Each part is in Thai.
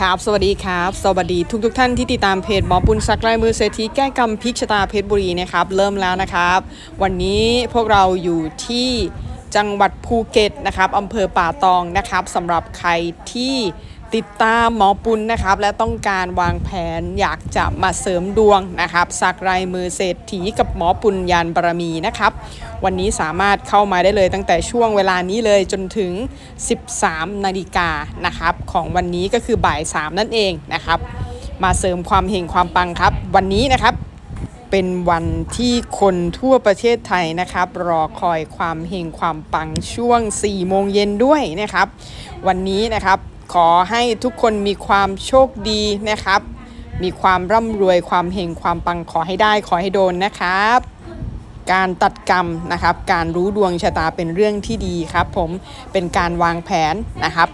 ครับ สวัสดีครับ สวัสดีทุกทุกท่านที่ติดตามเพจหมอปุณสักลายมือเศรษฐีแก้กรรมพิกชะตาเพชรบุรีนะครับ เริ่มแล้วนะครับ วันนี้พวกเราอยู่ที่จังหวัดภูเก็ตนะครับอำเภอป่าตองนะครับสำหรับใครที่ ติดตามหมอปุณนะครับ และต้องการวางแผนอยากจะมาเสริมดวงนะครับสักลายมือเศรษฐีกับหมอปุณยานบารมีนะครับ วันนี้สามารถเข้ามาได้เลยตั้งแต่ช่วงเวลานี้เลยจนถึง 13 นาฬิกานะครับ ของวันนี้ก็คือบ่าย 3 นั่นเองนะครับ มาเสริมความเฮงความปังครับ วันนี้นะครับเป็นวันที่คนทั่วประเทศไทยนะครับ รอคอยความเฮงความปังช่วง 4 โมงเย็นด้วยนะครับ วันนี้นะครับ ขอให้ทุกคนมีความโชคดีนะครับ มีความร่ำรวยความเฮงความปังขอให้ได้ขอให้โดนนะครับ การตัดกรรมนะครับ การรู้ดวงชะตาเป็นเรื่องที่ดีครับผมเป็นการวางแผนนะครับ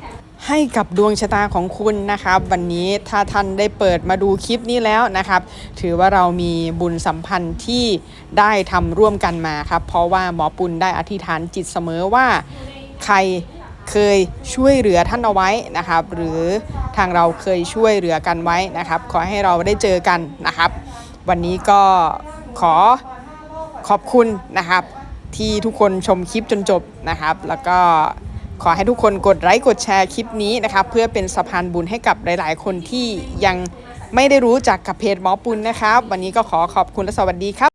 ให้กับดวงชะตาของคุณนะครับ วันนี้ถ้าท่านได้เปิดมาดูคลิปนี้แล้วนะครับ ถือว่าเรามีบุญสัมพันธ์ที่ได้ทำร่วมกันมาครับ เพราะว่าหมอปุณได้อธิษฐานจิตเสมอว่าใคร เคยช่วยเหลือท่านเอาไว้นะครับ หรือทางเราเคยช่วยเหลือกันไว้นะครับ ขอให้เราได้เจอกันนะครับ วันนี้ก็ขอขอบคุณนะครับ ที่ทุกคนชมคลิปจนจบนะครับ แล้วก็ขอให้ทุกคนกดไลค์กดแชร์คลิปนี้นะครับ เพื่อเป็นสะพานบุญให้กับหลาย ๆ คนที่ยังไม่ได้รู้จักกับเพจหมอปุณนะครับ วันนี้ก็ขอขอบคุณและสวัสดีครับ